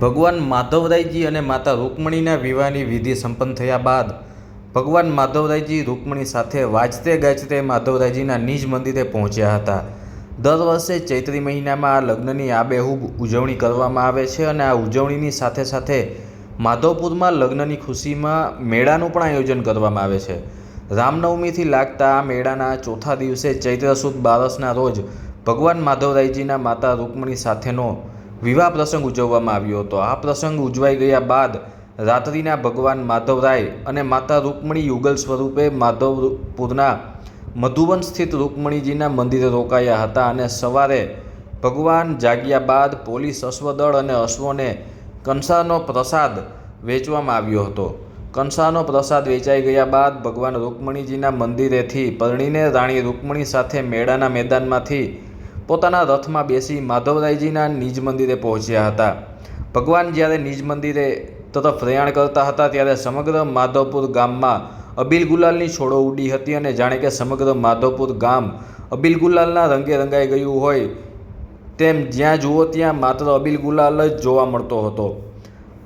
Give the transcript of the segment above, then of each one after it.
ભગવાન માધવરાયજી અને માતા રૂકમણીના વિવાહની વિધિ સંપન્ન થયા બાદ, ભગવાન માધવરાયજી રૂકમણી સાથે વાજતે ગાજતે માધવરાયજીના નિજ મંદિરે પહોંચ્યા હતા. દર વર્ષે ચૈત્રી મહિનામાં આ લગ્નની આબેહૂબ ઉજવણી કરવામાં આવે છે અને આ ઉજવણીની સાથે સાથે માધવપુરમાં લગ્નની ખુશીમાં મેળાનું પણ આયોજન કરવામાં આવે છે. રામનવમીથી લાગતા આ મેળાના ચોથા દિવસે ચૈત્ર સુદ બારસના રોજ ભગવાન માધવરાયજીના માતા રૂકમણી સાથેનો વિવાહ પ્રસંગ ઉજવવામાં આવ્યો હતો. આ પ્રસંગ ઉજવાઈ ગયા બાદ રાત્રિના ભગવાન માધવરાય અને માતા રૂકમણી યુગલ સ્વરૂપે માધવપુરના મધુવન સ્થિત રૂકમણીજીના મંદિરે રોકાયા હતા અને સવારે ભગવાન જાગ્યા બાદ પોલીસ અશ્વદળ અને અશ્વોને કંસારનો પ્રસાદ વેચવામાં આવ્યો હતો. કંસારનો પ્રસાદ વેચાઈ ગયા બાદ ભગવાન રૂકમણીજીના મંદિરેથી પરણીને રાણી રૂકમણી સાથે મેળાના મેદાનમાંથી પોતાના રથમાં બેસી માધવરાયજીના નિજ મંદિરે પહોંચ્યા હતા. ભગવાન જ્યારે નિજ મંદિરે તરફ પ્રયાણ કરતા હતા ત્યારે સમગ્ર માધવપુર ગામમાં અબિલ ગુલાલની છોડો ઉડી હતી અને જાણે કે સમગ્ર માધવપુર ગામ અબિલ ગુલાલના રંગે રંગાઈ ગયું હોય તેમ જ્યાં જુઓ ત્યાં માત્ર અબિલ ગુલાલ જ જોવા મળતો હતો.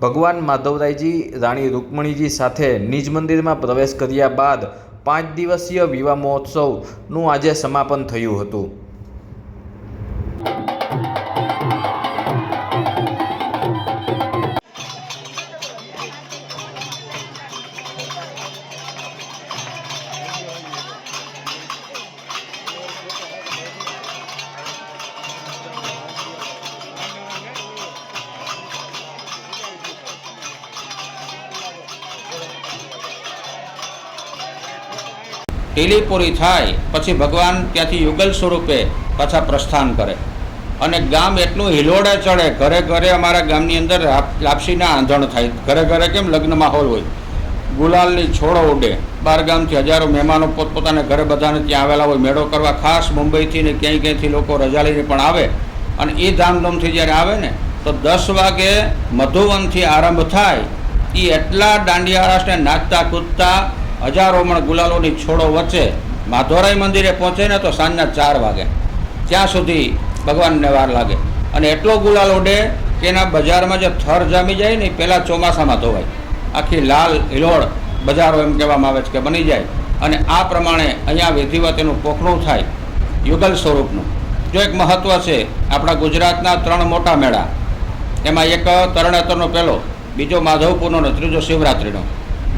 ભગવાન માધવરાયજી, રાણી રૂકમણીજી સાથે નિજ મંદિરમાં પ્રવેશ કર્યા બાદ પાંચ દિવસીય વિવાહ મહોત્સવનું આજે સમાપન થયું હતું. ટીલી પૂરી થાય પછી ભગવાન ત્યાંથી યુગલ સ્વરૂપે પાછા પ્રસ્થાન કરે. અને ગામ એટલું હિલોડે ચડે, ઘરે ઘરે અમારા ગામની અંદર લાપસીના આંધણ થાય. ઘરે ઘરે કેમ લગ્ન માહોલ હોય? ગુલાલની છોડો ઉડે. બાર ગામથી હજારો મહેમાનો પોતપોતાના ઘરે બધાને ત્યાં આવેલા હોય. મેળો કરવા ખાસ મુંબઈથી ને ક્યાંય ક્યાંયથી લોકો રજા લઈને પણ આવે. અને એ ધામધૂમથી જ્યારે આવે ને, તો દસ વાગે મધુવનથી આરંભ થાય. એ એટલા દાંડિયારાસને નાચતા કૂદતા હજારો મણ ગુલાલોની છોડો વચ્ચે. માધોરાઈ મંદિરે પહોંચે ને તો સાંજના ચાર વાગે. ત્યાં સુધી ભગવાનને વાર લાગે. અને એટલો ગુલાલ ઉડે કે એના બજારમાં જે થર જામી જાય ને પહેલાં ચોમાસામાં ધોવાય. આખી લાલ હિલોળ બજારો એમ કહેવામાં આવે છે કે બની જાય. અને આ પ્રમાણે અહીંયા વિધિવત એનું પોખણું થાય, યુગલ સ્વરૂપનું. જો એક મહત્ત્વ છે, આપણા ગુજરાતના ત્રણ મોટા મેળા. એમાં એક તરણેતરનો પહેલો, બીજો માધવપુરનો અને ત્રીજો શિવરાત્રિનો.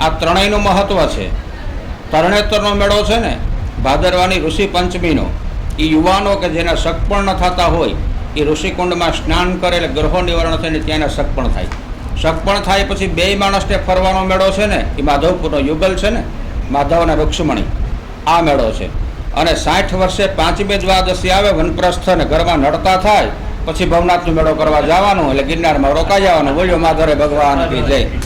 આ ત્રણેયનું મહત્ત્વ છે. તરણેતરનો મેળો છે ને, ભાદરવાની ઋષિ પંચમીનો. એ યુવાનો કે જેના સગપણ ન થતા હોય એ ઋષિકુંડમાં સ્નાન કરે એટલે ગ્રહો નિવારણ થઈને ત્યાંના પણ થાય. શક પણ થાય પછી બે માણસને ફરવાનો મેળો છે ને એ માધવપુરનો યુગલ છે ને, માધવના અને આ મેળો છે. અને સાઠ વર્ષે પાંચમી દ્વાદશી આવે, વનપ્રસ્થ ને ઘરમાં નડતા થાય, પછી ભવનાથનો મેળો કરવા જવાનું, એટલે ગિરનારમાં રોકાઈ જવાનું. બોલ્યો, માધરે ભગવાન જય.